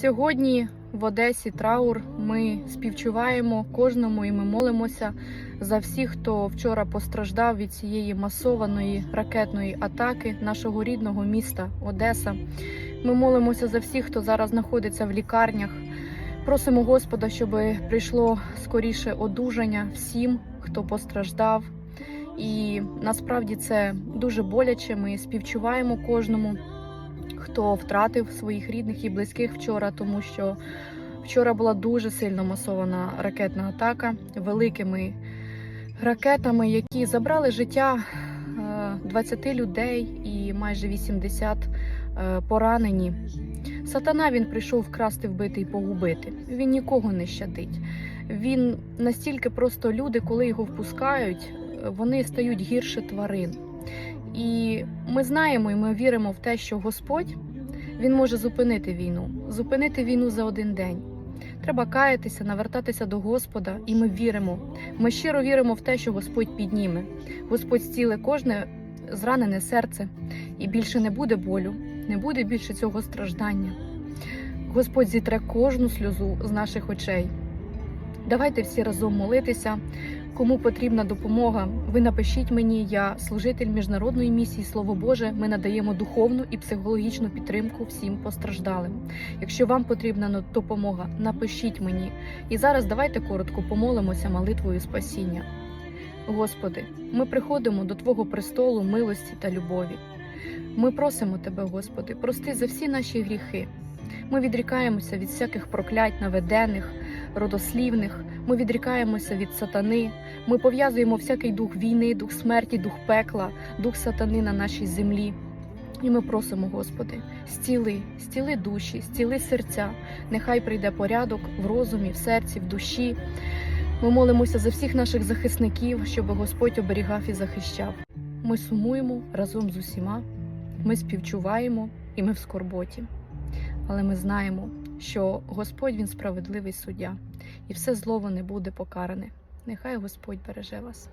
Сьогодні в Одесі траур. Ми співчуваємо кожному і ми молимося за всіх, хто вчора постраждав від цієї масованої ракетної атаки нашого рідного міста Одеса. Ми молимося за всіх, хто зараз знаходиться в лікарнях. Просимо Господа, щоб прийшло скоріше одужання всім, хто постраждав. І насправді це дуже боляче. Ми співчуваємо кожному, хто втратив своїх рідних і близьких вчора, тому що вчора була дуже сильно масована ракетна атака великими ракетами, які забрали життя е, 20 людей і майже 80 е, поранені. Сатана він прийшов вкрасти, вбити і погубити. Він нікого не щадить. Він настільки просто люди, коли його впускають, е, вони стають гірше тварин. І ми знаємо і ми віримо в те, що Господь він може зупинити війну, зупинити війну за один день. Треба каятися, навертатися до Господа, і ми віримо. Ми щиро віримо в те, що Господь підніме. Господь зціле кожне зранене серце, і більше не буде болю, не буде більше цього страждання. Господь зітре кожну сльозу з наших очей. Давайте всі разом молитися. Кому потрібна допомога, ви напишіть мені. Я служитель міжнародної місії Слово Боже. Ми надаємо духовну і психологічну підтримку всім постраждалим. Якщо вам потрібна допомога, напишіть мені. І зараз давайте коротко помолимося молитвою спасіння. Господи, ми приходимо до Твого престолу милості та любові. Ми просимо Тебе, Господи, прости за всі наші гріхи. Ми відрікаємося від всяких проклять наведених, родослівних. Ми відрікаємося від сатани. Ми пов'язуємо всякий дух війни, дух смерті, дух пекла, дух сатани на нашій землі. І ми просимо, Господи, стіли, стіли душі, стіли серця. Нехай прийде порядок в розумі, в серці, в душі. Ми молимося за всіх наших захисників, щоб Господь оберігав і захищав. Ми сумуємо разом з усіма, ми співчуваємо і ми в скорботі. Але ми знаємо, що Господь він справедливий суддя, і все зло не буде покаране. Нехай Господь береже вас.